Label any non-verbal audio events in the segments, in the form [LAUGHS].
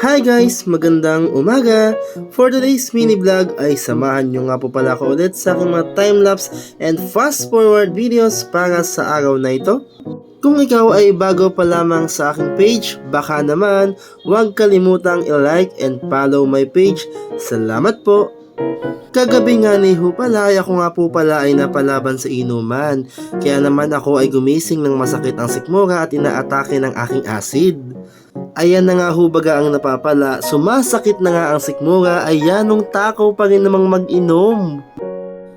Hi guys! Magandang umaga! For today's mini vlog ay samahan nyo nga po pala ako ulit sa aking mga time-lapse and fast-forward videos para sa araw na ito. Kung ikaw ay bago pa lamang sa aking page, baka naman huwag kalimutang i-like and follow my page. Salamat po! Kagabi nga ni ho pala ay ako nga po pala ay napalaban sa inuman. Kaya naman ako ay gumising ng masakit ang sikmura at inaatake ng aking acid. Ayan na nga ho baga ang napapala, sumasakit na nga ang sikmura ay yanong takaw pa rin namang mag-inom.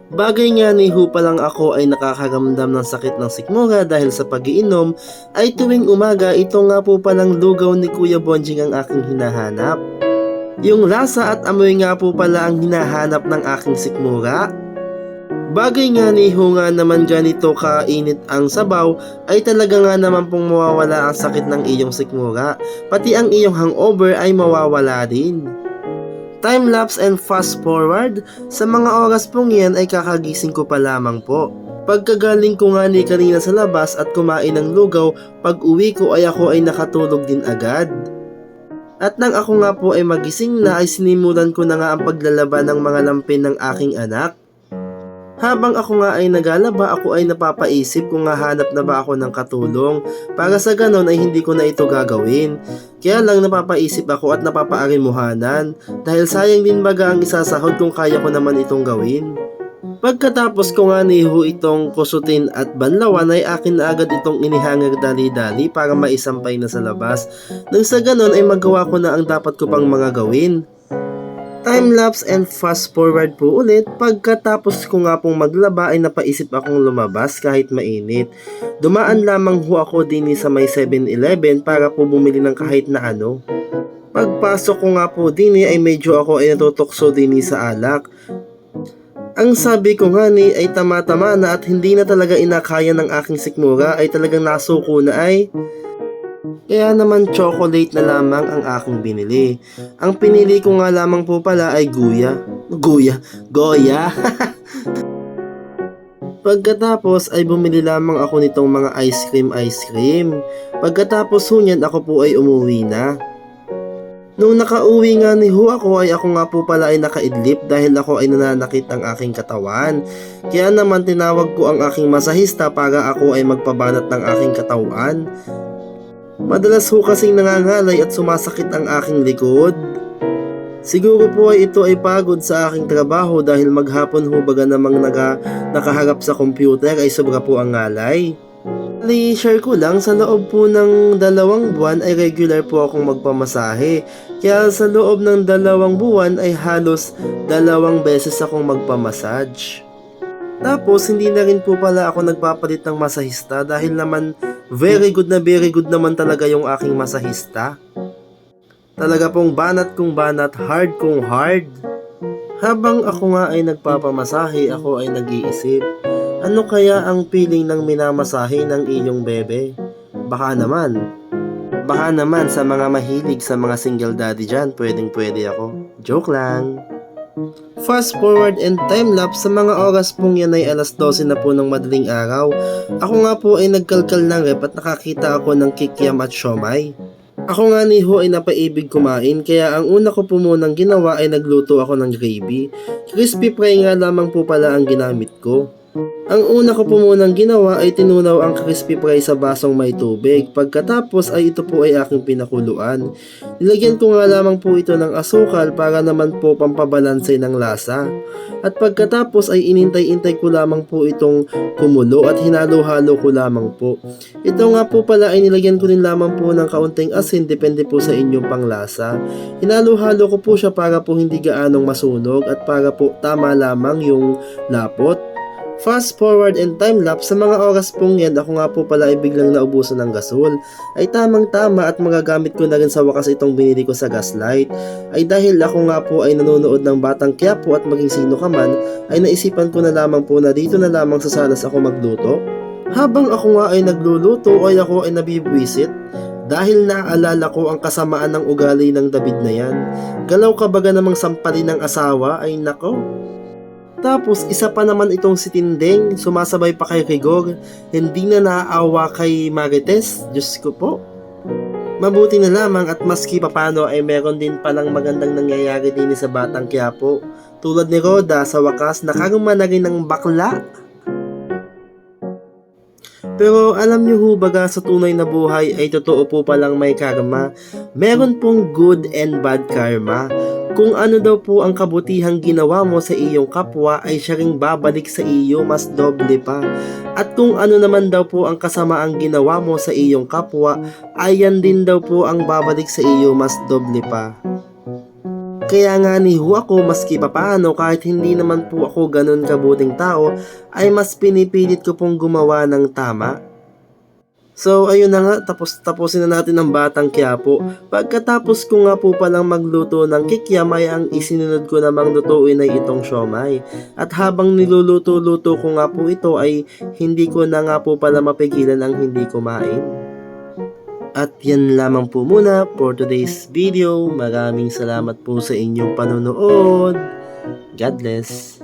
Bagay nga ni ho pa lang ako ay nakakaramdam ng sakit ng sikmura dahil sa pagiinom ay tuwing umaga ito nga po palang lugaw ni Kuya Bonjing ang aking hinahanap. Yung lasa at amoy nga po pala ang hinahanap ng aking sikmura. Bagay nga ni ho nga naman ganito kainit ang sabaw ay talaga nga naman pong mawawala ang sakit ng iyong sikmura. Pati ang iyong hangover ay mawawala din. Time lapse and fast forward, sa mga oras pong yan ay kakagising ko pa lamang po. Pagkagaling ko nga ni kanina sa labas at kumain ng lugaw, pag uwi ko ay ako ay nakatulog din agad. At nang ako nga po ay magising na ay sinimulan ko na nga ang paglalaba ng mga lampin ng aking anak. Habang ako nga ay nagalaba, ako ay napapaisip kung hahanap na ba ako ng katulong para sa ganon ay hindi ko na ito gagawin. Kaya lang napapaisip ako at napapaarimuhanan dahil sayang din baga ang isasahod kung kaya ko naman itong gawin. Pagkatapos ko nga niho itong kusutin at banlawan ay akin na agad itong inihangar dali-dali para maisampay na sa labas. Nang sa ganon ay magawa ko na ang dapat ko pang mga gawin. Time-lapse and fast forward po ulit, pagkatapos ko nga pong maglaba ay napaisip akong lumabas kahit mainit. Dumaan lamang ho ako din sa may 7-Eleven para po bumili ng kahit na ano. Pagpasok ko nga po din ay medyo ako ay natutokso din sa alak. Ang sabi ko nga ni ay tama-tama na at hindi na talaga inakaya ng aking sikmura ay talagang nasuko na ay kaya naman chocolate na lamang ang aking binili. Ang pinili ko nga lamang po pala ay guya. Guya? Goya? [LAUGHS] Pagkatapos ay bumili lamang ako nitong mga ice cream ice cream. Pagkatapos hunyan ako po ay umuwi na. Nung nakauwi nga ni Hu ako ay ako nga po pala ay nakaidlip dahil ako ay nananakit ang aking katawan. Kaya naman tinawag ko ang aking masahista para ako ay magpabanat ng aking katawan. Madalas ho kasing nangangalay at sumasakit ang aking likod. Siguro po ay ito ay pagod sa aking trabaho dahil maghapon ho baga namang naga, nakaharap sa computer ay sobra po ang ngalay. I-share ko lang, sa loob po ng dalawang buwan ay regular po akong magpamasahe. Kaya sa loob ng dalawang buwan ay halos dalawang beses akong magpamassage. Tapos hindi na rin po pala ako nagpapalit ng masahista dahil naman very good na very good naman talaga yung aking masahista. Talaga pong banat kong banat, hard kong hard. Habang ako nga ay nagpapamasahe, ako ay nag-iisip, ano kaya ang feeling ng minamasahe ng iyong bebe? Baka naman. Baka naman sa mga mahilig sa mga single daddy dyan, pwedeng pwede ako. Joke lang. Fast forward and time lapse sa mga oras pong yan ay alas 12 na po ng madaling araw. Ako nga po ay nagkalkal ng rep at nakakita ako ng kikiam at siomay. Ako nga ni Ho ay napaibig kumain kaya ang una ko po munang ginawa ay nagluto ako ng gravy. Crispy fry nga lamang po pala ang ginamit ko. Ang una ko po munang ginawa ay tinunaw ang crispy fry sa basong may tubig. Pagkatapos ay ito po ay aking pinakuluan. Nilagyan ko nga lamang po ito ng asukal para naman po pampabalansay ng lasa. At pagkatapos ay inintay-intay ko lamang po itong kumulo at hinalo-halo ko lamang po. Ito nga po pala ay nilagyan ko din lamang po ng kaunting asin depende po sa inyong panglasa. Hinalo-halo ko po siya para po hindi gaanong masunog at para po tama lamang yung lapot. Fast forward and time lapse sa mga oras pong yan ako nga po pala ay biglang naubusan ng gasol. Ay tamang tama at magagamit ko na rin sa wakas itong binili ko sa gaslight. Ay dahil ako nga po ay nanonood ng Batang Quiapo at maging sino ka man ay naisipan ko na lamang po na dito na lamang sa salas ako magluto. Habang ako nga ay nagluluto ay ako ay nabibwisit. Dahil naaalala ko ang kasamaan ng ugali ng David na yan. Galaw kabaga namang sampalin ng asawa ay nako tapos isa pa naman itong si Tindeng, sumasabay pa kay Rigor, hindi na naaawa kay Marites, Diyos ko po. Mabuti na lamang at maski papano ay meron din palang magandang nangyayari din sa Batang Quiapo. Tulad ni Roda sa wakas nakaruma na rin ng bakla. Pero alam niyo ho baga sa tunay na buhay ay totoo po palang may karma. Meron pong good and bad karma. Kung ano daw po ang kabutihang ginawa mo sa iyong kapwa ay siya ring babalik sa iyo mas doble pa. At kung ano naman daw po ang kasamaang ginawa mo sa iyong kapwa ay yan din daw po ang babalik sa iyo mas doble pa. Kaya nga ni Hu ako maski papaano kahit hindi naman po ako ganun kabuting tao ay mas pinipilit ko pong gumawa ng tama. So ayun na nga tapos tapusin na natin ang Batang Quiapo. Pagkatapos ko nga po palang magluto ng kikiam ay ang isinunod ko namang lutuin ay itong siomay. At habang niluluto-luto ko nga po ito ay hindi ko na nga po pala mapigilan ang hindi kumain. At yan lamang po muna for today's video. Maraming salamat po sa inyong panonood. God bless.